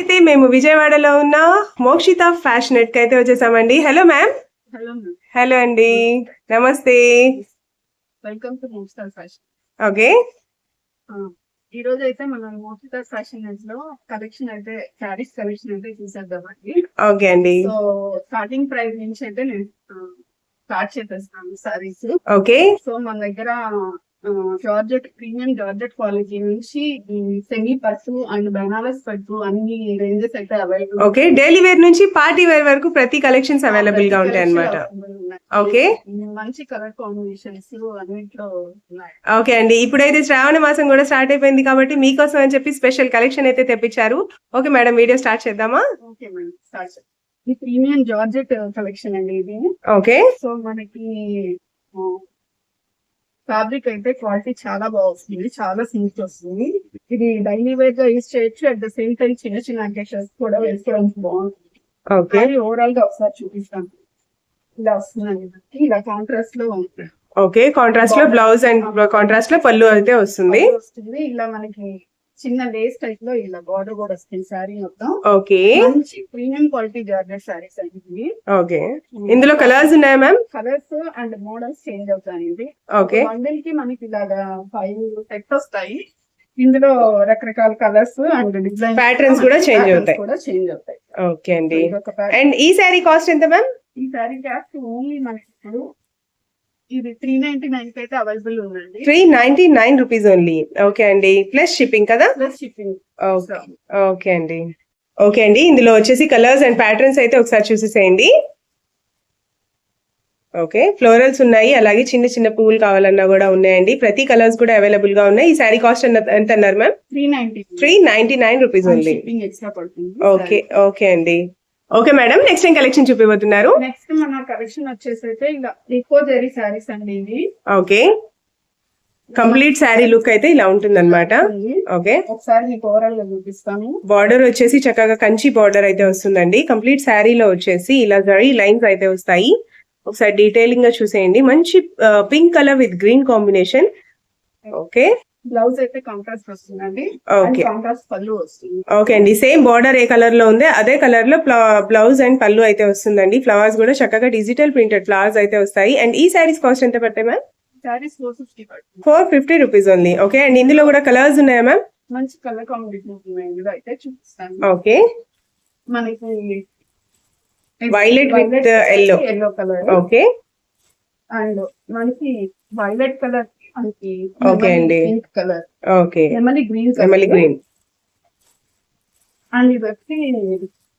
అయితే మేము విజయవాడలో ఉన్న మోక్షిత ఫ్యాషన్కి అయితే వచ్చేసామండి. హలో మ్యామ్ హలో హలో అండి. నమస్తే. వెల్కమ్ టు మోస్టార్ ఫ్యాషన్ ఓకే ఈ రోజు అయితే మనం మోస్టార్ ఫ్యాషన్లో కలెక్షన్ అయితే శారీస్ కలెక్షన్ అయితే చూసేద్దామండి. ఓకే అండి. సో స్టార్టింగ్ ప్రైస్ నుంచి అయితే నేను స్టార్ట్ చేసేస్తాను సారీస్ ఓకే సో మన దగ్గర జార్జెట్ ప్రీమియం జార్జెట్ క్వాలిటీ నుంచి సెమీ పట్టు అండ్ బెనారస్ పట్టు అన్ని రేంజెస్ అయితే అవైలబుల్ ఓకే డైలీ వేర్ నుంచి పార్టీ వేర్ వరకు ప్రతి కలెక్షన్స్ అవైలబుల్గా ఉంటాయి అన్నమాట. ఓకే మంచి కలర్ కాంబినేషన్స్ అన్నిట్లో ఉన్నాయి. ఓకే అండి ఇప్పుడైతే శ్రావణ మాసం కూడా స్టార్ట్ అయిపోయింది కాబట్టి మీకోసం అని చెప్పి స్పెషల్ కలెక్షన్ అయితే తెప్పించారు. ఓకే మేడం వీడియో స్టార్ట్ చేద్దామా? ఓకే మేడం స్టార్ట్ ఇది ప్రీమియం జార్జెట్ కలెక్షన్ అండి ఇది. ఓకే సో మనకి ఫ్యాబ్రిక్ అయితే క్వాలిటీ చాలా బాగుంది చాలా స్మూత్ వస్తుంది. ఇది డైలీ వేర్గా యూస్ చేయొచ్చు అట్ ద సేమ్ టైం చిన్న చిన్న అకేషన్స్ కూడా వేసుకోవడానికి బాగుంటుంది. ఓవరాల్గా ఒకసారి చూపిస్తాను. ఇలా వస్తుందండి. మనకి ఇలా కాంట్రాస్ట్లో ఓకే కాంట్రాస్ట్లో బ్లౌజ్ అండ్ కాంట్రాస్ట్లో పళ్ళు అయితే వస్తుంది. వస్తుంది. ఇలా మనకి చిన్న లేస్ టైప్లో ఇలా బార్డర్ కూడా వస్తుంది శారీ మొత్తం. ఓకే మంచి ప్రీమియం క్వాలిటీ జార్జెట్ అండి ఇవి ఓకే ఇందులో కలర్స్ ఉన్నాయా ma'am colours and models change అవుతాయండి ఓకే బండిల్కి మనకి ఇలాగా ఫైవ్ సెట్ వస్తాయి. ఇందులో రకరకాల కలర్స్ అండ్ డిజైన్ Patterns కూడా change అవుతాయి. కూడా చేంజ్ అవుతాయి. ఓకే అండి. అండ్ ఈ శారీ కాస్ట్ ఎంత మ్యామ్ ఈ సారీ కాస్ట్ ఓన్లీ మనకి ఇప్పుడు ఇది త్రీ నైన్టీ నైన్కి అయితే అవైలబుల్ ఉందండి. Three ninety nine rupees only okay అండి. ప్లస్ షిప్పింగ్ కదా? ప్లస్ షిప్పింగ్ ఓకే అండి. ఓకే అండి. ఇందులో వచ్చేసి కలర్స్ అండ్ ప్యాటర్న్స్ అయితే ఒకసారి చూసేసేయండి. ఓకే ఫ్లోరల్స్ ఉన్నాయి. అలాగే చిన్న చిన్న పువ్వులు కావాలన్నా కూడా ఉన్నాయండి. ప్రతి కలర్స్ కూడా అవైలబుల్గా ఉన్నాయి. ఈ శారీ కాస్ట్ ఎంత అన్నారు ma'am? Three ninety three ninety nine rupees only okay okay అండి. Okay madam next time collection చూపిపోతున్నారు next మన కలెక్షన్ వచ్చేసి అయితే ఇలా ఎక్కువ జరీ శారీస్ అండి ఇది ఓకే. కంప్లీట్ శారీ లుక్ అయితే ఇలా ఉంటుంది అనమాట ఓకే. ఒకసారి మీకు ఓవరాల్గా చూపిస్తాను. బార్డర్ వచ్చేసి చక్కగా కంచి బార్డర్ అయితే వస్తుందండి. కంప్లీట్ శారీలో వచ్చేసి ఇలా జరీ లైన్స్ అయితే వస్తాయి. ఒకసారి డీటెయిలింగ్గా చూసేయండి. మంచి pink colour with green combination okay. Blouse అయితే కాంట్రాస్ట్ వస్తుందండి. ఓకే కాంట్రాస్ట్ పళ్ళు వస్తుంది. ఓకే అండి. సేమ్ బార్డర్ ఏ కలర్లో ఉంది అదే కలర్లో బ్లౌజ్ అండ్ పళ్ళు అయితే వస్తుందండి. ఫ్లవర్స్ కూడా చక్కగా డిజిటల్ ప్రింటెడ్ ఫ్లవర్స్ అయితే వస్తాయి. అండ్ ఈ శారీస్ కాస్ట్ ఎంత పడతాయి మ్యామ్ శారీస్ ఫోర్ ఫిఫ్టీ పడుతుంది. Four fifty rupees only okay and ఇందులో కూడా కలర్స్ ఉన్నాయా మ్యామ్ మంచి కలర్ కాంబినేషన్ అయితే చూపిస్తాను. ఓకే మనకి with, uh, yellow. Yellow colour okay and మనకి వైలెట్ కలర్ Okay అండి. Pink colour. ఓకే. నెమలి గ్రీన్ గ్రీన్. అండ్ ఇది వచ్చి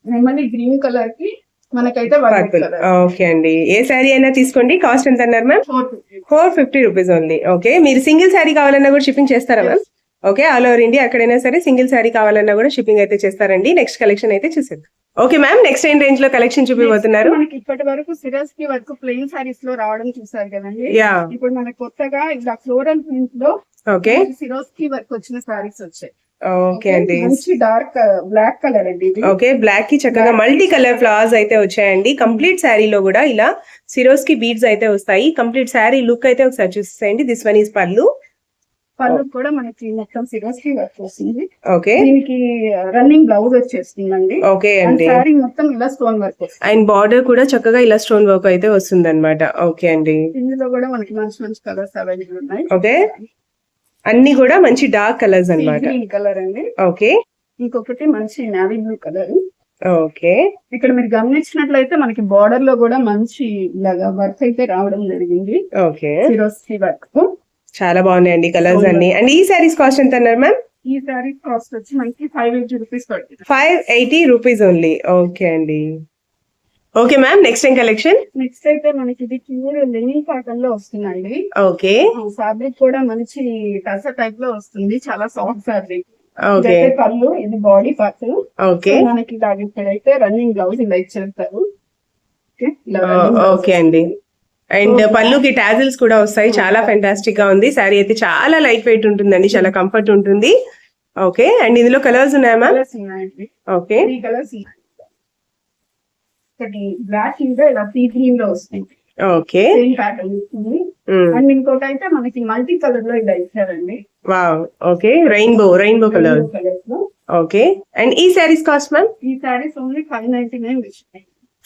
నెమలి గ్రీన్ కలర్కి మనకైతే పర్పుల్ ఓకే అండి. ఏ శారీ అయినా తీసుకోండి. కాస్ట్ ఎంత అన్నారు ma'am? Four fifty four fifty rupees only okay. మీరు సింగిల్ శారీ కావాలన్నా కూడా షిప్పింగ్ చేస్తారా ma'am? Okay. All over India ఎక్కడైనా సరే సింగిల్ శారీ కావాలన్నా కూడా షిప్పింగ్ అయితే చేస్తారండి. నెక్స్ట్ కలెక్షన్ అయితే చూసేద్దాం. ఓకే మ్యామ్ నెక్స్ట్ ఏం రేంజ్లో కలెక్షన్ చూపిపోతున్నారు మనకి ఇప్పటి వరకు సిరస్కి వరకు ప్లెయిన్ సారీస్లో రావడం చూసారు కదండి. యా ఇప్పుడు మనకి కొత్తగా ఇలా ఫ్లోరల్ ప్రింట్లో ఓకే సిరోస్కి వర్క్ వచ్చిన సారీస్ వచ్చాయి. ఓకే అండి. మంచి డార్క్ బ్లాక్ కలర్ అండి ఓకే బ్లాక్కి చక్కగా మల్టీ కలర్ ఫ్లవర్స్ అయితే వచ్చాయండి. కంప్లీట్ శారీలో కూడా ఇలా సిరోస్కి బీడ్స్ అయితే వస్తాయి. కంప్లీట్ శారీ లుక్ అయితే ఒకసారి చూసేయండి. దిస్ వన్ ఈస్ పళ్ళు. పళ్ళు కూడా మనకి మొత్తం సిరోస్కి వర్క్ వస్తుంది ఓకే దీనికి రన్నింగ్ బ్లౌజ్ వచ్చేస్తుందండి. ఓకే అండ్ సారీ మొత్తం ఇలా స్టోన్ వర్క్ వస్తుంది. అండ్ బార్డర్ కూడా చక్కగా ఇలా స్టోన్ వర్క్ అయితే వస్తుంది అనమాట ఓకే అండి. ఇందులో కూడా మనకి మంచి మంచి కలర్స్ అవైలబుల్ ఉన్నాయి. ఓకే అన్ని కూడా మంచి డార్క్ కలర్స్ అన్నమాట. గ్రీన్ కలర్ అండి. ఓకే ఇంకొకటి మంచి నావీ బ్లూ కలర్ ఓకే ఇక్కడ మీరు గమనించినట్లయితే మనకి బార్డర్లో కూడా మంచి ఇలాగా వర్క్ అయితే రావడం జరిగింది. ఓకే సిరోస్కి వర్క్ చాలా బాగున్నాయండి కలర్స్ అన్ని. అండ్ ఈ సారీస్ కాస్ట్ ఎంత అన్నారు మ్యామ్? ఈ సారీ కాస్ట్ వచ్చి మనకి ఫైవ్ ఎయిటీ రూపీస్ పడుతుంది. Five eighty rupees only okay అండి. ఓకే మ్యామ్ నెక్స్ట్ ఏం కలెక్షన్ నెక్స్ట్ అయితే మనకి ఇది ప్యూర్ లెనిన్ కాటన్లో వస్తుందండి. ఓకే ఫ్యాబ్రిక్ కూడా మంచి టస టైప్లో వస్తుంది. చాలా సాఫ్ట్ ఫ్యాబ్రిక్ ఓకే పళ్ళు ఇది బాడీ పార్ట్ ఓకే మనకి ఇలా ఇక్కడైతే రన్నింగ్ బ్లౌజ్ ఇలా ఇచ్చేస్తారు. ఓకే అండి. అండ్ పళ్ళుకి టాజిల్స్ కూడా వస్తాయి. చాలా ఫెంటాస్టిక్గా ఉంది. శారీ అయితే చాలా లైట్ వెయిట్ ఉంటుందండి. చాలా కంఫర్ట్ ఉంటుంది. ఓకే అండ్ ఇందులో కలర్స్ ఉన్నాయా మ్యామ్ ఓకే బ్లాక్ ఇంకా ఇలా గ్రీన్లో వస్తుంది ఓకే వస్తుంది. అండ్ ఇంకోటి అయితే మనకి మల్టీ కలర్లో ఇలా ఇచ్చారండి. Wow okay rainbow rainbow colour okay and ఈ శారీస్ కాస్ట్ మ్యామ్ ఈ saris only five ninety nine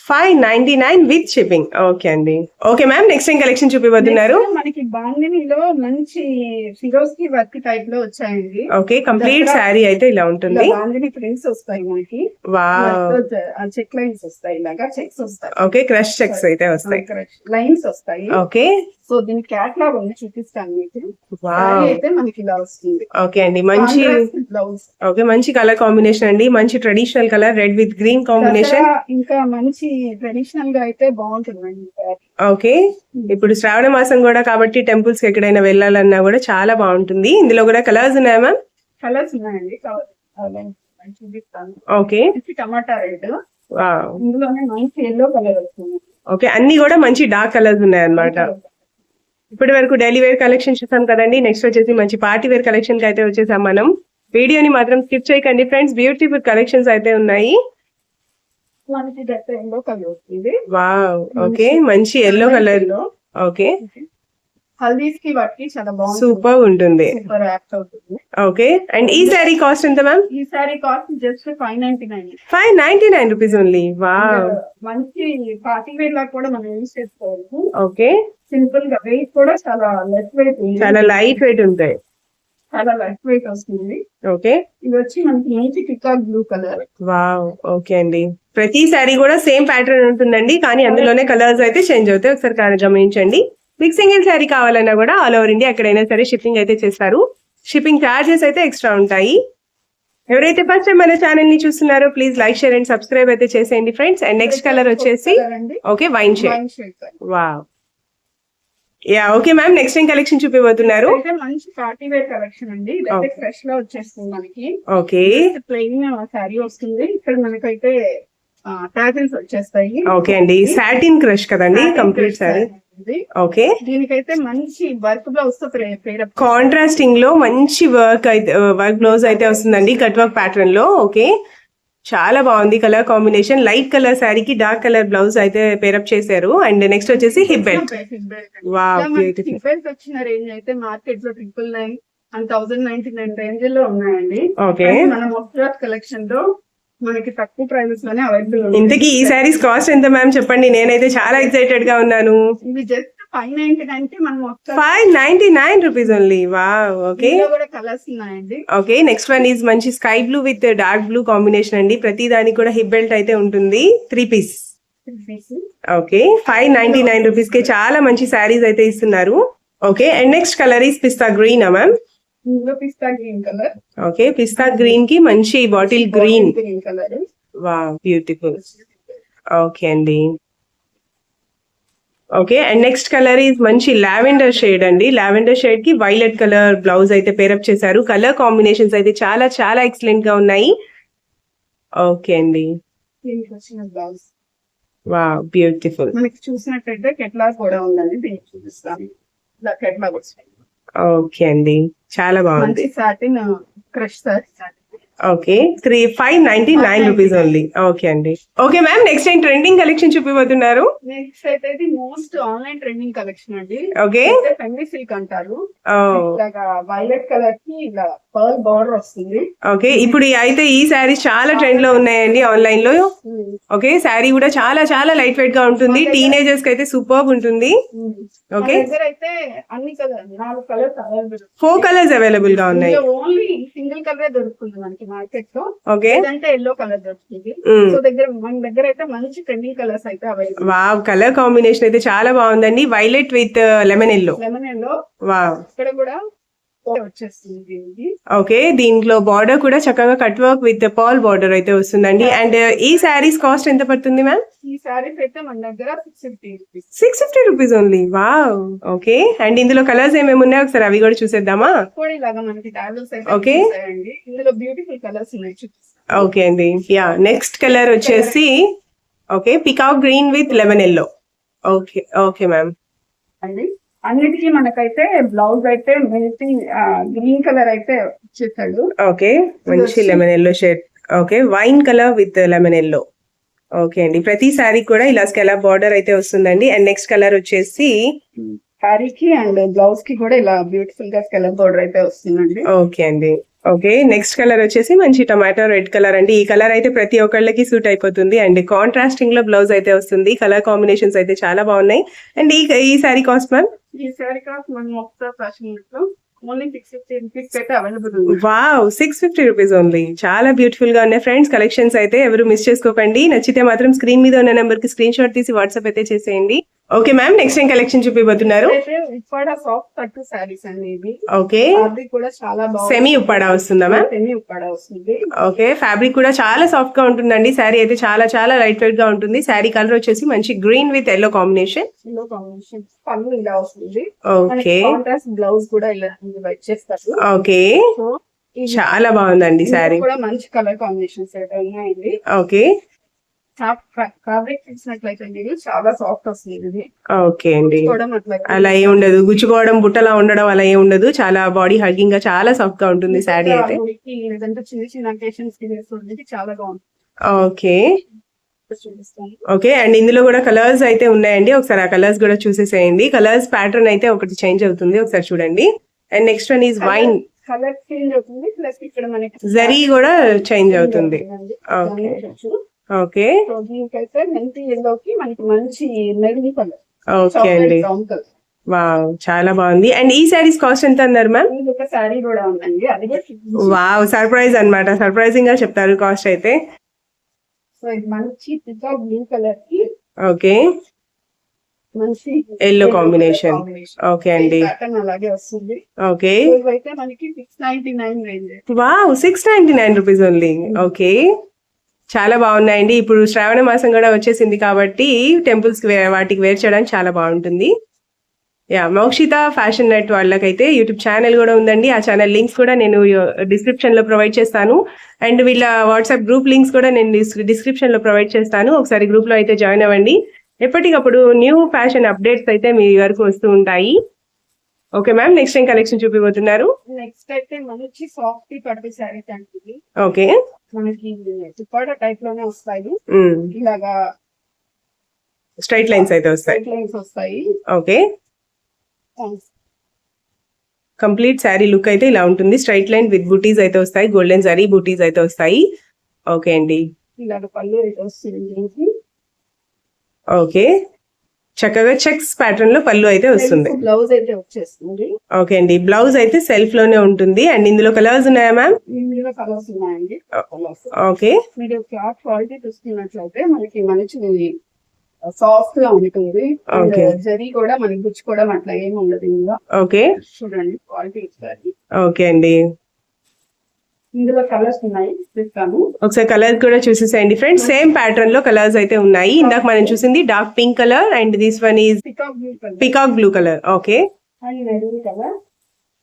five ninety nine with shipping. Okay అండి. ఓకే మ్యామ్ నెక్స్ట్ ఏం కలెక్షన్ చూపిపోతున్నారు మనకి బాందినిలో మంచి ఫిరోజ్కి వర్క్ టైప్లో వచ్చాయండి. ఓకే కంప్లీట్ శారీ అయితే ఇలా ఉంటుంది. బాందిని ప్రింట్స్ వస్తాయి మనకి. చెక్ లైన్స్ వస్తాయి ఇలాగా చెక్స్ వస్తాయి. ఓకే క్రష్ చెక్స్ అయితే వస్తాయి. లైన్స్ వస్తాయి. ఓకే. సో దీని క్యాట్లాగ్ ఉంది చూపిస్తాను మీకు. అయితే మనకి ఇలా వస్తుంది. ఓకే అండి మంచి బ్లౌజ్ ఓకే మంచి కలర్ కాంబినేషన్ అండి మంచి traditional colour red with green combination ఇంకా మంచి ట్రెడిషనల్గా అయితే బాగుంటుందండి. ఓకే ఇప్పుడు శ్రావణ మాసం కూడా కాబట్టి టెంపుల్స్కి ఎక్కడైనా వెళ్ళాలన్నా కూడా చాలా బాగుంటుంది. ఇందులో కూడా కలర్స్ ఉన్నాయా మ్యామ్ కలర్స్ ఉన్నాయండి చూపిస్తాను. ఓకే టమాటా రెడ్ ఇందులోనే మంచి ఎల్లో కలర్ వస్తుంది. ఓకే అన్ని కూడా మంచి డార్క్ కలర్స్ ఉన్నాయి అన్నమాట ఇప్పటి వరకు డైలీ వేర్ కలెక్షన్ చూసాం కదండి. నెక్స్ట్ వచ్చేసి మంచి పార్టీ వేర్ కలెక్షన్కి అయితే వచ్చేసాం మనం. వీడియోని మాత్రం స్కిప్ చేయకండి ఫ్రెండ్స్ బ్యూటిఫుల్ కలెక్షన్స్ అయితే ఉన్నాయి. ఓకే మంచి ఎల్లో కలర్ ఓకే హల్దీస్కి వాటికి చాలా బాగుంటుంది. సూపర్ ఉంటుంది. సూపర్ యాక్ట్ అవుతుంది. ఓకే. అండ్ ఈ శారీ కాస్ట్ ఎంత మ్యామ్? ఈ sari cost just five ninety nine. Five ninety nine rupees only. Wow. మంచి పార్టీ వేర్ లాగా కూడా మనం యూజ్ చేసుకోవచ్చు. ఓకే. సింపుల్గా వెయిట్ కూడా చాలా లెస్ వెయిట్ చాలా లైట్ వెయిట్ ఉంటాయి. చాలా లైట్ వెయిట్ వస్తుంది. ఓకే. ఇది వచ్చి మనకి మంచి peacock blue colour wow. Okay అండి. ప్రతి శారీ కూడా సేమ్ ప్యాటర్న్ ఉంటుందండి కానీ అందులోనే కలర్స్ అయితే చేంజ్ అవుతాయి. ఒకసారి గమనించండి. మీకు సింగిల్ శారీ కావాలన్నా కూడా ఆల్ ఓవర్ ఇండియా ఎక్కడైనా సరే షిప్పింగ్ అయితే చేస్తారు. షిప్పింగ్ చార్జెస్ అయితే ఎక్స్ట్రా ఉంటాయి. ఎవరైతే ఫస్ట్ టైం మన ఛానల్ని చూస్తున్నారో please like share and subscribe అయితే చేసేయండి ఫ్రెండ్స్. అండ్ నెక్స్ట్ కలర్ వచ్చేసి okay wine shade. colour. Wow. Yeah okay ma'am next ఏం కలెక్షన్ చూపిపోతున్నారు మంచి పార్టీ వేర్ కలెక్షన్ అండి. ఫ్రెష్లో వచ్చేస్తుంది మనకి. ఓకే ప్లెయిన్ శారీ వస్తుంది. ఇక్కడ మనకైతే ట్యాగిల్స్ వచ్చేస్తాయి. ఓకే అండి. సాటిన్ క్రష్ కదండి కంప్లీట్ ఉంది. ఓకే దీనికైతే మంచి వర్క్ బ్లౌజ్తో కాంట్రాస్టింగ్లో మంచి వర్క్ అయితే వర్క్ బ్లౌజ్ అయితే వస్తుందండి కట్ వర్క్ ప్యాటర్న్లో. ఓకే చాలా బాగుంది కలర్ కాంబినేషన్ లైట్ కలర్ శారీకి డార్క్ కలర్ బ్లౌజ్ అయితే పేరప్ చేశారు. అండ్ నెక్స్ట్ వచ్చేసి హిప్ బెల్ట్ హిప్ వచ్చిన రేంజ్ అయితే మార్కెట్లో triple nine and thousand ninety nine రేంజ్లో ఉన్నాయండి. ఓకే మన కలెక్షన్లో మనకి తక్కువ ప్రైజెస్లోనే అవైలబుల్ ఇంతకీ ఈ శారీస్ కాస్ట్ ఎంత మ్యామ్ చెప్పండి. నేనైతే చాలా ఎక్సైటెడ్గా ఉన్నాను. జస్ట్ ఫైవ్ నైన్టీ మనం five ninety nine rupees only wow okay కూడా కలర్స్ ఉన్నాయండి. ఓకే నెక్స్ట్ వన్ ఈజ్ మంచి sky blue with dark blue combination అండి. ప్రతి దానికి కూడా హిప్ బెల్ట్ అయితే ఉంటుంది. Three piece okay five ninety nine రూపీస్కి చాలా మంచి శారీస్ అయితే ఇస్తున్నారు. Okay and next colour is pista green ma'am pista green colour okay పిస్తా గ్రీన్కి మంచి బాటిల్ గ్రీన్ గ్రీన్ కలర్ వా బ్యూటిఫుల్ ఓకే అండి okay and next colour is మంచి లావెండర్ షేడ్ అండి లావెండర్ షేడ్కి వైలెట్ కలర్ బ్లౌజ్ అయితే పేరప్ చేశారు కలర్ కాంబినేషన్స్ అయితే చాలా చాలా ఎక్సలెంట్గా ఉన్నాయి ఓకే అండి బ్లౌజ్ వా బ్యూటిఫుల్ మనకి చూసినట్టయితే కెట్లాగ్ కూడా ఉందండి చూపిస్తాను. ఓకే అండి చాలా బాగుంది. Satin crush sir. Okay. Three five ninety nine rupees only okay అండి. Okay ma'am next time trending collection చూపిపోతున్నారు next అయితే ఇది మోస్ట్ ఆన్లైన్ ట్రెండింగ్ కలెక్షన్ అండి ఓకే ఫెమి సిల్క్ అంటారు. వైలెట్ కలర్కి ఇలా పర్ల్ బార్డర్ వస్తుంది. ఓకే ఇప్పుడు అయితే ఈ శారీస్ చాలా ట్రెండ్లో ఉన్నాయండి ఆన్లైన్లో. ఓకే శారీ కూడా చాలా చాలా లైట్ వెయిట్గా ఉంటుంది. టీనేజర్స్కి అయితే సూపర్ ఉంటుంది. ఓకే దగ్గర అయితే అన్ని కలర్ నాలుగు కలర్స్ అవైలబుల్ ఫోర్ కలర్స్ అవైలబుల్గా ఉన్నాయి. ఓన్లీ సింగిల్ కలర్ దొరుకుతుంది మనకి. మార్కెట్లో. ఓకే లేదంటే ఎల్లో కలర్ దొరుకుతుంది Mm. సో దగ్గర మన దగ్గర అయితే మంచి ట్రెండింగ్ కలర్స్ అయితే అవైలబుల్ వావ్ కలర్ కాంబినేషన్ అయితే చాలా బాగుందండి. Violet with lemon yellow lemon yellow wow ఇక్కడ కూడా వచ్చేస్తుంది ఓకే దీంట్లో బార్డర్ కూడా చక్కగా కట్ వర్క్ విత్ పాల్ బార్డర్ అయితే వస్తుందండి. అండ్ ఈ శారీస్ కాస్ట్ ఎంత పడుతుంది మ్యామ్ ఈ సారీస్ అయితే మన దగ్గర six fifty rupees six fifty rupees only wow okay and ఇందులో కలర్స్ ఏమేమి ఉన్నాయి ఒకసారి అవి కూడా చూసేద్దామా? ఇలాగా మనకి. ఉంటాయండి ఇందులో బ్యూటిఫుల్ కలర్స్ ఉన్నాయి ఓకే అండి. యా నెక్స్ట్ కలర్ వచ్చేసి okay peacock green with lemon yellow okay okay ma'am అండి? అన్నిటికీ మనకైతే బ్లౌజ్ అయితే మిల్టీ గ్రీన్ కలర్ అయితే ఇచ్చేసాడు ఓకే మంచి lemon yellow shade. Okay wine colour with lemon yellow. Okay అండి ప్రతి శారీ కూడా ఇలా స్కెలా బార్డర్ అయితే వస్తుందండి. అండ్ నెక్స్ట్ కలర్ వచ్చేసి శారీకి అండ్ బ్లౌజ్కి కూడా ఇలా బ్యూటిఫుల్గా స్కెలర్ బోర్డర్ అయితే వస్తుందండి. ఓకే అండి. ఓకే నెక్స్ట్ కలర్ వచ్చేసి మంచి టమాటో రెడ్ కలర్ అండి. ఈ కలర్ అయితే ప్రతి ఒక్కళ్ళకి సూట్ అయిపోతుంది. అండ్ కాంట్రాస్టింగ్లో బ్లౌజ్ అయితే వస్తుంది. కలర్ కాంబినేషన్స్ అయితే చాలా బాగున్నాయి. అండ్ ఈ ఈ సారీ కాస్ట్ మ్యామ్ ఈ సారీ కాస్ట్ మనం wow six fifty rupees only చాలా బ్యూటిఫుల్గా ఉన్నాయి ఫ్రెండ్స్ కలెక్షన్స్ అయితే ఎవరు మిస్ చేసుకోకండి. నచ్చితే మాత్రం స్క్రీన్ మీద ఉన్న నెంబర్కి స్క్రీన్ షాట్ తీసి వాట్సాప్ అయితే చేసేయండి. ఓకే మ్యామ్ నెక్స్ట్ ఏం కలెక్షన్ చూపిపోతున్నారు ఉప్పాడ సాఫ్ట్ పట్టు సారీస్ అండి ఓకే ఫ్యాబ్రిక్ కూడా చాలా బాగుంది. సెమీ ఉప్పాడా వస్తుందా మ్యామ్ సెమీ ఉప్పాడ వస్తుంది. ఓకే ఫ్యాబ్రిక్ కూడా చాలా సాఫ్ట్గా ఉంటుందండి. శారీ అయితే చాలా చాలా లైట్ వెయిట్గా ఉంటుంది. శారీ కలర్ వచ్చేసి మంచి green with yellow combination yellow combination పళ్ళు ఇలా వస్తుంది. ఓకే కాంట్రాస్ట్ బ్లౌజ్ కూడా ఇలా వచ్చేస్తారు ఓకే చాలా బాగుందండి శారీ కూడా మంచి కలర్ కాంబినేషన్స్ అయితే ఉన్నాయండి. ఓకే ఫ్యాబ్రిక్ చూసినట్లయితే ఇది చాలా సాఫ్ట్ వస్తుంది ఇది. ఓకే అండి. కూడా అట్లయితే అలా ఏం ఉండదు. గుచ్చుకోవడం బుట్టలా ఉండడం అలా ఏం ఉండదు. చాలా బాడీ హగ్గింగ్గా చాలా సాఫ్ట్గా ఉంటుంది శారీ అయితే. మనకి లేదంటే చిన్న చిన్న అకేషన్స్కి వేసుకుంటే చాలా బాగుంటుంది. ఓకే ఓకే అండ్ ఇందులో కూడా కలర్స్ అయితే ఉన్నాయండి. ఒకసారి ఆ కలర్స్ కూడా చూసేసేయండి. కలర్స్ ప్యాటర్న్ అయితే ఒకటి చేంజ్ అవుతుంది. ఒకసారి చూడండి. And next one is wine colour change అవుతుంది. ప్లస్ ఇక్కడ మనకి జరీ కూడా చేంజ్ అవుతుంది. Okay okay. సో దీనికైతే మెంతి ఎల్లోకి మనకి మంచి మెరూన్ కలర్. ఓకే అండి. Brown colour. వావ్ చాలా బాగుంది. అండ్ ఈ శారీస్ కాస్ట్ ఎంత అన్నారు మ్యామ్? ఒక శారీ కూడా ఉందండి. అది వావ్ సర్ప్రైజ్ అన్నమాట. సర్ప్రైజింగ్గా చెప్తారు కాస్ట్ అయితే. సో ఇది మంచి పికాక్ బ్లూ కలర్కి ఓకే. మంచి Yellow combination. ఓకే అండి. అలాగే వస్తుంది. ఓకే. మనకి six ninety nine range wow six ninety nine rupees only okay. చాలా బాగున్నాయండి. ఇప్పుడు శ్రావణ మాసం కూడా వచ్చేసింది కాబట్టి టెంపుల్స్కి వే- వాటికి వేర్ చేయడానికి చాలా బాగుంటుంది. యా మోక్షిత ఫ్యాషన్ నెట్ వాళ్ళకైతే యూట్యూబ్ ఛానల్ కూడా ఉందండి. ఆ ఛానల్ లింక్స్ కూడా నేను డిస్క్రిప్షన్లో ప్రొవైడ్ చేస్తాను. అండ్ వీళ్ళ వాట్సాప్ గ్రూప్ లింక్స్ కూడా నేను డిస్క్రిప్షన్లో ప్రొవైడ్ చేస్తాను. ఒకసారి గ్రూప్లో అయితే జాయిన్ అవ్వండి. ఎప్పటికప్పుడు న్యూ ఫ్యాషన్ అప్డేట్స్ అయితే మీ వరకు వస్తూ ఉంటాయి. ఓకే మ్యామ్ నెక్స్ట్ ఏం కలెక్షన్ చూపిపోతున్నారు నెక్స్ట్ అయితే మంచి సాఫ్ట్ పట్టు అంటే ఓకే. మనకి దుప్పట టైప్లోనే వస్తాయి. ఇలాగా స్ట్రైట్ లైన్స్ అయితే వస్తాయి. స్ట్రైట్ లైన్స్ వస్తాయి. ఓకే. కంప్లీట్ శారీ లుక్ అయితే ఇలా ఉంటుంది. స్ట్రైట్ లైన్ విత్ బూటీస్ అయితే వస్తాయి. గోల్డెన్ జరీ బూటీస్ అయితే వస్తాయి. ఓకే అండి. ఇలాగ పళ్ళు అయితే వస్తుంది ఓకే చక్కగా చెక్స్ ప్యాటర్న్లో పళ్ళు అయితే వస్తుంది. బ్లౌజ్ అయితే వచ్చేస్తుంది. ఓకే అండి. బ్లౌజ్ అయితే సెల్ఫ్లోనే ఉంటుంది. అండ్ ఇందులో కలర్స్ ఉన్నాయా మ్యామ్ ఇందులో కలర్స్ ఉన్నాయండి. ఓకే మీరు క్లాత్ క్వాలిటీ చూసుకున్నట్లయితే మనకి మంచి సాఫ్ట్గా ఉంటుంది. జరీ కూడా మనకి గుచ్చుకోవడం అట్లా ఏమి ఉండదు ఇందులో. ఓకే చూడండి క్వాలిటీ ఓకే అండి. ఇందులో కలర్స్ ఉన్నాయి చూపిస్తాను ఒకసారి కలర్ కూడా చూసేసేయండి ఫ్రెండ్స్ సేమ్ ప్యాటర్న్లో కలర్స్ అయితే ఉన్నాయి. ఇందాక మనం చూసింది dark pink colour and this one is peacock blue colour okay and maroon colour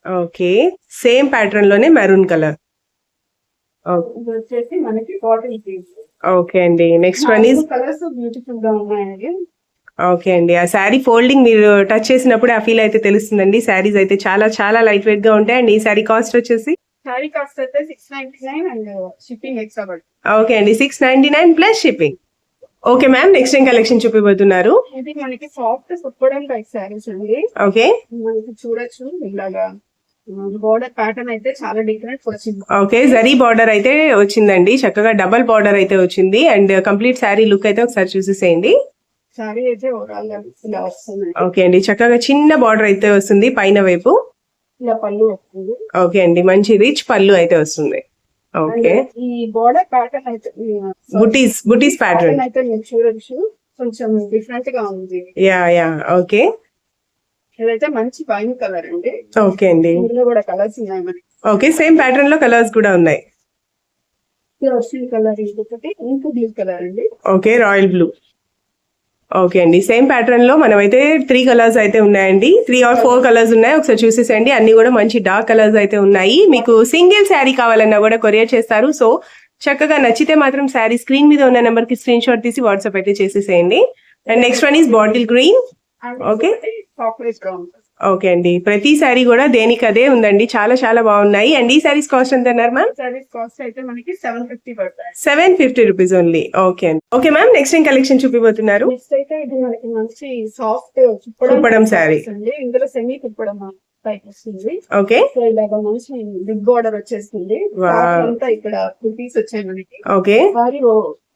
okay same ప్యాటర్న్లోనే maroon colour వచ్చేసి మనకి కాటన్ పీస్ ఓకే అండి. నెక్స్ట్ వన్ ఈజ్ కలర్స్ బ్యూటిఫుల్గా ఉన్నాయండి. ఓకే అండి. ఆ శారీ ఫోల్డింగ్ మీరు టచ్ చేసినప్పుడు ఆ ఫీల్ అయితే తెలుస్తుందండి. శారీస్ అయితే చాలా చాలా లైట్ వెయిట్గా ఉంటాయి అండ్ ఈ శారీ కాస్ట్ వచ్చేసి శారీ కాస్ట్ అయితే six ninety nine and shipping extra పడుతుంది. ఓకే అండి. Six ninety nine plus shipping okay ma'am next ఏం కలెక్షన్ చూపిపోతున్నారు ఇది మనకి సాఫ్ట్ కుప్పడం టైప్ శారీస్ అండి. ఓకే. మనకి చూడొచ్చు ఇలాగా బోర్డర్ ప్యాటర్న్ అయితే చాలా డిఫరెంట్ వచ్చింది. ఓకే జరీ బార్డర్ అయితే వచ్చిందండి. చక్కగా డబల్ బార్డర్ అయితే వచ్చింది. అండ్ కంప్లీట్ శారీ లుక్ అయితే ఒకసారి చూసేసేయండి. శారీ అయితే ఓవరాల్గా ఇలా వస్తుంది. ఓకే అండి. చక్కగా చిన్న బార్డర్ అయితే వస్తుంది పైన వైపు. ఇలా పళ్ళు వస్తుంది. ఓకే అండి మంచి రిచ్ పళ్ళు అయితే వస్తుంది. ఓకే. ఈ బోర్డర్ ప్యాటర్న్ అయితే బుటీస్ బుటీస్ ప్యాటర్న్ అయితే మీరు చూడొచ్చు. కొంచెం డిఫరెంట్గా ఉంది. Yeah yeah okay. ఇదైతే మంచి పైన కలర్ అండి. ఓకే అండి. ఇందులో కూడా కలర్స్ ఉన్నాయి మనకి. ఓకే సేమ్ ప్యాటర్న్లో కలర్స్ కూడా ఉన్నాయి. వచ్చిన కలర్ ఇంకొకటి ఇంకో బ్లూ కలర్ అండి. ఓకే రాయల్ బ్లూ ఓకే అండి. సేమ్ ప్యాటర్న్లో మనమైతే త్రీ కలర్స్ అయితే ఉన్నాయండి. త్రీ ఆర్ ఫోర్ కలర్స్ ఉన్నాయి. ఒకసారి చూసేసండి అన్ని కూడా మంచి డార్క్ కలర్స్ అయితే ఉన్నాయి. మీకు సింగిల్ శారీ కావాలన్నా కూడా కొరియర్ చేస్తారు. సో చక్కగా నచ్చితే మాత్రం శారీ స్క్రీన్ మీద ఉన్న నెంబర్కి స్క్రీన్ షాట్ తీసి వాట్సాప్ అయితే చేసేసేయండి. And next one is bottle green. Okay. Okay అండి. ప్రతి శారీ కూడా దేనికి అదే ఉందండి. చాలా చాలా బాగున్నాయి. అండ్ ఈ శారీస్ కాస్ట్ ఎంత అన్నారు మ్యామ్? సారీస్ కాస్ట్ అయితే మనకి సెవెన్ ఫిఫ్టీ పడతాయి. Seven fifty rupees only. Okay అండి. ఓకే మ్యామ్ నెక్స్ట్ ఏం కలెక్షన్ చూపిపోతున్నారు నెక్స్ట్ అయితే ఇది మనకి మంచి సాఫ్ట్ కుప్పడం. అండి ఇందులో సెమీ కుప్పడం టైప్ వస్తుంది. ఓకే. సో ఇలాగ మంచి బిగ్ బార్డర్ వచ్చేస్తుంది. అంతా ఇక్కడ బుటీస్ వచ్చాయి మనకి. ఓకే. సారీ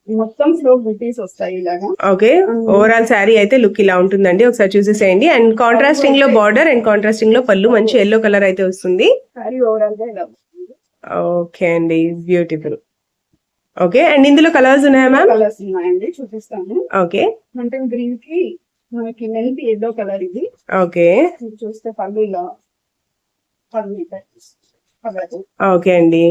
మొత్తం ఫ్లో బుటీస్ వస్తాయి ఇలాగా. ఓకే. ఓవరాల్ శారీ అయితే లుక్ ఇలా ఉంటుందండి. ఒకసారి చూసేసేయండి. అండ్ కాంట్రాస్టింగ్లో బార్డర్ అండ్ కాంట్రాస్టింగ్లో పళ్ళు మంచి ఎల్లో కలర్ అయితే వస్తుంది. సారీ ఓవరాల్గా ఇలా వస్తుంది. ఓకే అండి. Beautiful okay. అండ్ ఇందులో కలర్స్ ఉన్నాయా మ్యామ్ కలర్స్ ఉన్నాయండి. చూపిస్తాను. ఓకే. అంటే గ్రీన్కి మనకి మెల్ట్ ఎల్లో కలర్ ఇది. ఓకే. చూస్తే పళ్ళు ఇలా పళ్ళు ఓకే అండి.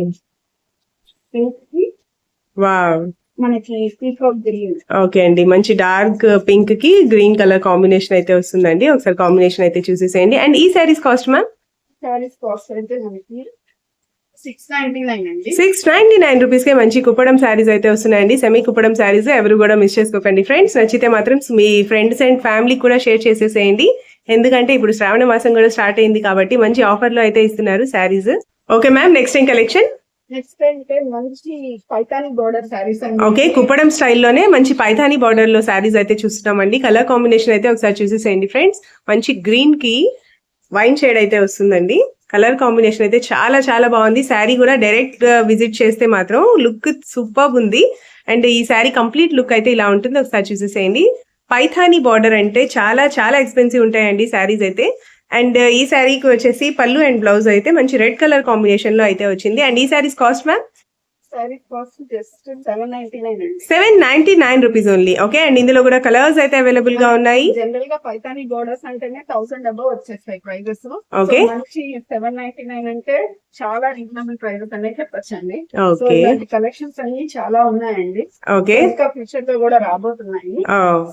వావ్ మనకి పీకాక్ గ్రీన్ ఓకే అండి. మంచి డార్క్ పింక్కి గ్రీన్ కలర్ కాంబినేషన్ అయితే వస్తుందండి. ఒకసారి కాంబినేషన్ అయితే చూసేసేయండి. అండ్ ఈ saris cost ma'am? Saris cost అయితే మనకి సిక్స్ నైన్టీ నైన్ రూపీస్కి మంచి కుప్పడం శారీస్ అయితే వస్తున్నాయండి. సెమీ కుప్పడం శారీస్ ఎవరు కూడా మిస్ చేసుకోకండి. ఫ్రెండ్స్ నచ్చితే మాత్రం మీ ఫ్రెండ్స్ అండ్ ఫ్యామిలీ కూడా షేర్ చేసేసేయండి. ఎందుకంటే ఇప్పుడు శ్రావణ మాసం కూడా స్టార్ట్ అయింది కాబట్టి మంచి ఆఫర్లో అయితే ఇస్తున్నారు శారీస్. ఓకే మ్యామ్ నెక్స్ట్ ఏం కలెక్షన్ ఓకే కుప్పడం స్టైల్లోనే మంచి పైథానీ బార్డర్లో శారీస్ అయితే చూస్తున్నామండి. కలర్ కాంబినేషన్ అయితే ఒకసారి చూసేసేయండి ఫ్రెండ్స్ మంచి గ్రీన్కి వైన్ షేడ్ అయితే వస్తుందండి. కలర్ కాంబినేషన్ అయితే చాలా చాలా బాగుంది. శారీ కూడా డైరెక్ట్ విజిట్ చేస్తే మాత్రం లుక్ సూపర్ ఉంది. అండ్ ఈ శారీ కంప్లీట్ లుక్ అయితే ఇలా ఉంటుంది. ఒకసారి చూసేసేయండి. పైథానీ బార్డర్ అంటే చాలా చాలా ఎక్స్పెన్సివ్ ఉంటాయండి శారీస్ అయితే. అండ్ ఈ శారీకి వచ్చేసి పళ్ళు అండ్ బ్లౌజ్ అయితే మంచి రెడ్ కలర్ కాంబినేషన్లో అయితే వచ్చింది. అండ్ ఈ saris cost ma'am? Cost just seven ninety nine అండి. Seven ninety nine rupees only okay and ఇందులో కూడా కలర్స్ అయితే అవైలబుల్గా ఉన్నాయి. జనరల్గా పైతాని బోర్డర్స్ అంటేనే థౌసండ్ అబౌవ్ వచ్చేస్తాయి ప్రైజెస్. మంచి సెవెన్ నైన్టీ నైన్ అంటే చాలా రీజనబుల్ ప్రైజెస్ అనే చెప్పొచ్చండి. సో ఓకే ఇలాంటి కలెక్షన్స్ అన్ని చాలా ఉన్నాయండి. ఓకే ఇంకా ఫ్యూచర్లో కూడా రాబోతున్నాయి.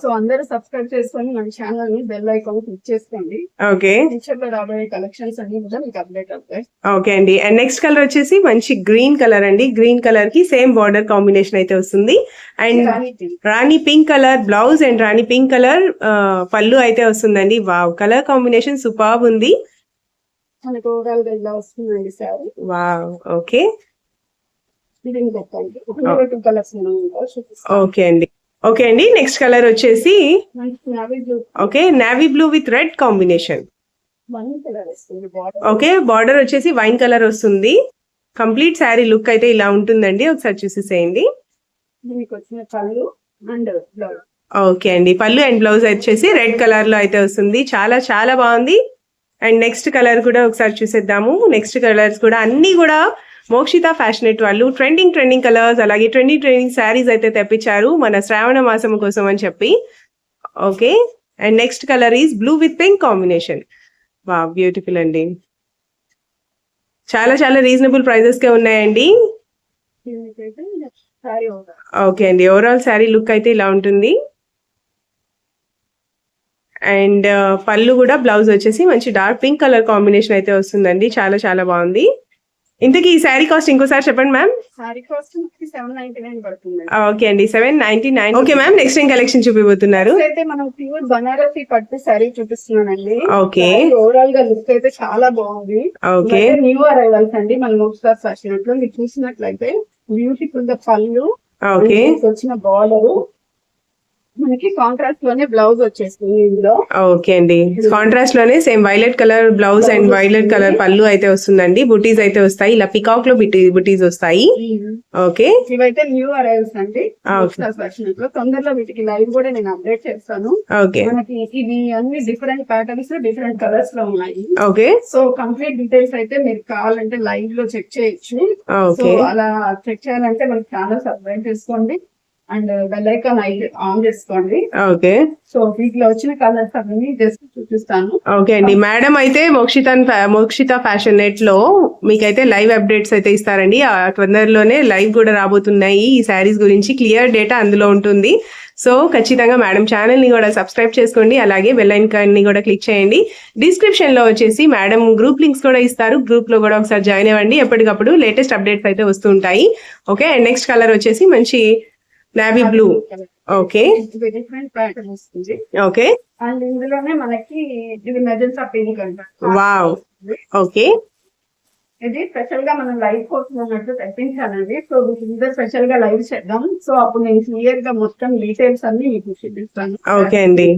సో అందరూ సబ్స్క్రైబ్ చేసుకొని మన ఛానల్ని బెల్ ఐకాన్ క్లిక్ చేసుకోండి. ఓకే ఫ్యూచర్లో రాబోయే కలెక్షన్స్ అన్ని కూడా మీకు అప్డేట్ అవుతాయి. ఓకే అండి. అండ్ నెక్స్ట్ కలర్ వచ్చేసి మంచి గ్రీన్ కలర్ అండి. గ్రీన్ కలర్ కి సేమ్ బార్డర్ కాంబినేషన్ అయితే వస్తుంది. And rani pink. Colour blouse and rani pink colour పళ్ళు అయితే వస్తుందండి. వావ్! కలర్ కాంబినేషన్ సూపర్ ఉంది. వావ్! ఓకే. ఓకే అండి. ఓకే అండి. నెక్స్ట్ కలర్ వచ్చేసి okay navy blue with red combination colour okay border వచ్చేసి వైన్ కలర్ వస్తుంది. కంప్లీట్ శారీ లుక్ అయితే ఇలా ఉంటుందండి. ఒకసారి చూసేసేయండి వచ్చిన అండ్ బ్లౌజ్. ఓకే అండి. పళ్ళు అండ్ బ్లౌజ్ వచ్చేసి రెడ్ కలర్లో అయితే వస్తుంది. చాలా చాలా బాగుంది. అండ్ నెక్స్ట్ కలర్ కూడా ఒకసారి చూసేద్దాము. నెక్స్ట్ కలర్స్ కూడా అన్ని కూడా మోక్షిత ఫ్యాషనెట్ వాళ్ళు ట్రెండింగ్ ట్రెండింగ్ కలర్స్ అలాగే ట్రెండింగ్ ట్రెండింగ్ శారీస్ అయితే తెప్పించారు మన శ్రావణ మాసం కోసం అని చెప్పి. Okay. And next colour is blue with pink combination. వా బ్యూటిఫుల్ అండి. చాలా చాలా రీజనబుల్ ప్రైజెస్ కే ఉన్నాయండి. ఓకే అండి. ఓవరాల్ శారీ లుక్ అయితే ఇలా ఉంటుంది. అండ్ uh, పళ్ళు కూడా బ్లౌజ్ వచ్చేసి మంచి డార్క్ పింక్ కలర్ కాంబినేషన్ అయితే వస్తుందండి. చాలా చాలా బాగుంది. ఇంతకీ ఈ శారీ కాస్ట్ ఇంకోసారి చెప్పండి ma'am. Sari cost seven ninety nine పడుతుంది ఓకే అండి. Seven ninety nine okay ma'am next ఏం కలెక్షన్ చూపిపోతున్నారు అయితే మనం ప్యూర్ బనారసి పట్టు సారీ చూపిస్తున్నానండి. ఓకే. ఓవరాల్గా లుక్ అయితే చాలా బాగుంది. ఓకే. న్యూ అరైవల్స్ అండి. మన మోక్స్టార్ ఫ్యాషన్లో మీరు చూసినట్లయితే బ్యూటిఫుల్గా పళ్ళు ఓకే. వచ్చిన బార్డర్ మనకి కాంట్రాస్ట్లోనే బ్లౌజ్ వచ్చేస్తుంది ఇందులో. ఓకే అండి. కాంట్రాస్ట్లోనే same violet colour blouse and violet colour పళ్ళు అయితే వస్తుందండి. బుటీస్ అయితే వస్తాయి. ఇలా పికాక్లో బుటీస్ వస్తాయి. ఓకే. ఇవైతే న్యూ అరైవల్స్ అండి. లో. తొందరలో వీటికి లైవ్ కూడా నేను అప్డేట్ చేస్తాను. ఓకే మనకి ఇవి అన్ని డిఫరెంట్ ప్యాటర్న్స్ డిఫరెంట్ కలర్స్లో ఉన్నాయి. ఓకే సో కంప్లీట్ డీటెయిల్స్ అయితే మీరు కావాలంటే లైవ్లో చెక్ చేయొచ్చు. సో ఓకే అలా చెక్ చేయాలంటే మనకి ఛానల్ సబ్స్క్రైబ్ చేసుకోండి అండ్ బెల్ ఐకాన్ ఆన్ చేసుకోండి ఓకే సో వీటిలో వచ్చిన కలర్స్ అవన్నీ జస్ట్ చూపిస్తాను. ఓకే అండి. మేడం అయితే మోక్షిత మోక్షిత ఫ్యాషన్ నెట్లో మీకైతే లైవ్ అప్డేట్స్ అయితే ఇస్తారండి. ఆ తొందరలోనే లైవ్ కూడా రాబోతున్నాయి. ఈ శారీస్ గురించి క్లియర్ డేటా అందులో ఉంటుంది. సో ఖచ్చితంగా మేడం ఛానల్ని కూడా సబ్స్క్రైబ్ చేసుకోండి. అలాగే బెల్ ఐకాన్ని కూడా క్లిక్ చేయండి. డిస్క్రిప్షన్లో వచ్చేసి మేడం గ్రూప్ లింక్స్ కూడా ఇస్తారు. గ్రూప్లో కూడా ఒకసారి జాయిన్ అవ్వండి. ఎప్పటికప్పుడు లేటెస్ట్ అప్డేట్స్ అయితే వస్తూ ఉంటాయి. ఓకే అండ్ నెక్స్ట్ కలర్ వచ్చేసి మంచి navy blue okay okay and ఇందులోనే మనకి ఇది మెజెన్సా పింక్ అంటారు వావ్ ఓకే ఇది స్పెషల్గా మనం లైవ్ కోసం ఉన్నట్టు తెప్పించానండి సో వీటి స్పెషల్గా లైవ్ చేద్దాం. సో అప్పుడు నేను క్లియర్గా మొత్తం డీటెయిల్స్ అన్ని మీకు చూపిస్తాను. ఓకే అండి.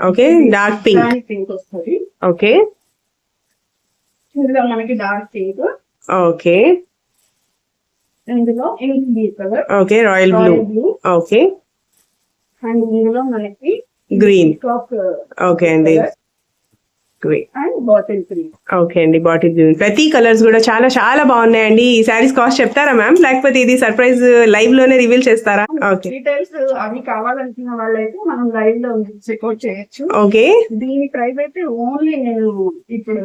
ఓకే డార్క్ పింక్ పింక్ వస్తుంది. ఓకే ఇందులో మనకి డార్క్ పింక్ ఓకే ఇందులో ink blue colour. Okay royal blue. Okay. And ఇందులో మనకి గ్రీన్ టాప్ ఓకే అండి. ఓకే అండి బాటిల్ గ్రీన్. ప్రతి కలర్స్ కూడా చాలా చాలా బాగున్నాయండి. ఈ శారీస్ కాస్ట్ చెప్తారా మ్యామ్? లేకపోతే ఇది సర్ప్రైజ్ లైవ్లోనే రివీల్ చేస్తారా? ఓకే. డీటెయిల్స్ అవి కావాలనుకున్న వాళ్ళైతే మనం లైవ్లో చెక్అౌట్ చేయొచ్చు. ఓకే. దీని ప్రైస్ అయితే ఓన్లీ నేను ఇప్పుడు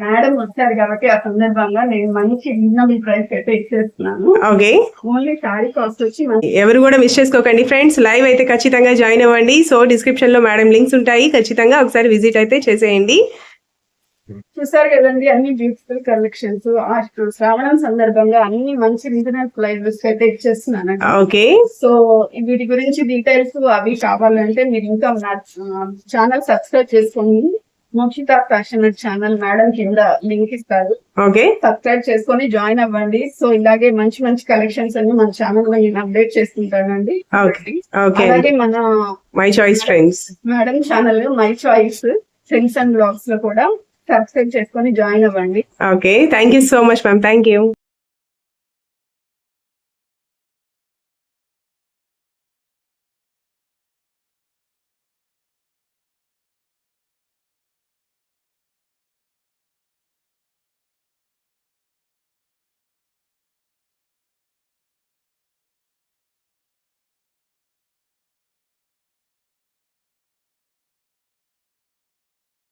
మేడం వచ్చారు కాబట్టి ఆ సందర్భంగా నేను మంచి రీజనబుల్ ప్రైస్ అయితే ఇచ్చేస్తున్నాను. ఓకే. ఓన్లీ శారీ కాస్ట్ వచ్చి ఎవరు కూడా మిస్ చేసుకోకండి ఫ్రెండ్స్. లైవ్ అయితే ఖచ్చితంగా జాయిన్ అవ్వండి. సో డిస్క్రిప్షన్లో మేడం లింక్స్ ఉంటాయి. ఖచ్చితంగా ఒకసారి విజిట్ అయితే చేసేయండి. చూసారు కదండి అన్ని బ్యూటిఫుల్ కలెక్షన్స్ శ్రావణం సందర్భంగా అన్ని మంచి రీజనబుల్ ప్రైజెస్ అయితే ఇచ్చేస్తున్నాను. ఓకే. సో వీటి గురించి డీటెయిల్స్ అవి కావాలంటే మీరు ఇంకా ఛానల్ సబ్స్క్రైబ్ చేసుకోండి. మోక్షిత ఫ్యాషన్ ఛానల్ మేడం కింద లింక్ ఇస్తారు. ఓకే. సబ్స్క్రైబ్ చేసుకొని జాయిన్ అవ్వండి. సో ఇలాగే మంచి మంచి కలెక్షన్స్ అన్ని మన ఛానల్లో నేను అప్డేట్ చేస్తుంటానండి. ఓకే. ఓకే. అలాగే మన my choice friends. Madam channel my choice friends and బ్లాగ్స్లో కూడా సబ్స్క్రైబ్ చేసుకొని జాయిన్ అవ్వండి. Okay. Thank you so much ma'am. Thank you